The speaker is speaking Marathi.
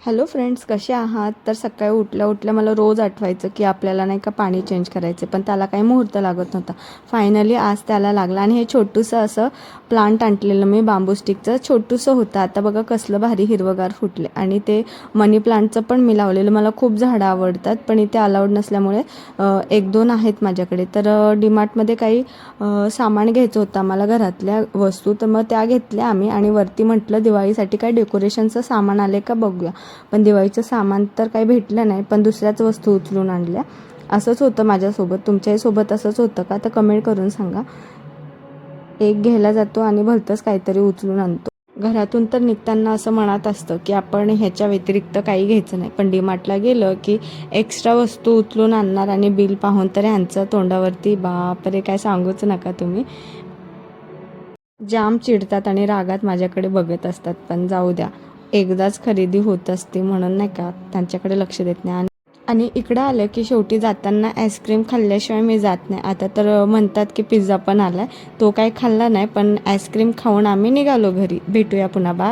हॅलो फ्रेंड्स कसे आहात? तर सकाळी उठल्या उठल्या मला रोज आठवायचं की आपल्याला नाही का पाणी चेंज करायचं पण त्याला काही मुहूर्त लागत नव्हता. फायनली आज त्याला लागला आणि हे छोटूसं असं प्लांट आणलेलं मी बांबू स्टिकचं छोटूसं होतं. आता बघा कसलं भारी हिरवगार फुटले आणि ते मनी प्लांटचं पण मी लावलेलं. मला खूप झाडं आवडतात पण इथे अलाउड नसल्यामुळे एक दोन आहेत माझ्याकडे. तर डीमार्टमध्ये काही सामान घ्यायचं होतं आम्हाला घरातल्या वस्तू तर मग त्या घेतल्या आम्ही आणि वरती म्हटलं दिवाळीसाठी काय डेकोरेशनचं सामान आले का बघूया. पण दिवाळीचं सामान तर काही भेटलं नाही पण दुसऱ्याच वस्तू उचलून आणल्या. असंच होतं माझ्यासोबत. तुमच्याही सोबत असंच होतं का? तर कमेंट करून सांगा. एक घ्यायला जातो आणि भलतंच काहीतरी उचलून आणतो. घरातून तर निघताना असं मनात असतं की आपण ह्याच्या व्यतिरिक्त काही घ्यायचं नाही. पण डीमार्टला गेलं की एक्स्ट्रा वस्तू उचलून आणणार आणि बिल पाहून तर ह्यांचं तोंडावरती बापरे काय सांगूच नका तुम्ही. जाम चिडतात आणि रागात माझ्याकडे बघत असतात. पण जाऊ द्या. एकदाच खरेदी होत असते म्हणून नाही का त्यांच्याकडे लक्ष देत नाही. आणि आणि इकडं आलं की शेवटी जाताना आईस्क्रीम खाल्ल्याशिवाय मी जात नाही. आता तर म्हणतात की पिझ्झा पण आलाय. तो काही खाल्ला नाही पण आईस्क्रीम खाऊन आम्ही निघालो घरी. भेटूया पुन्हा बा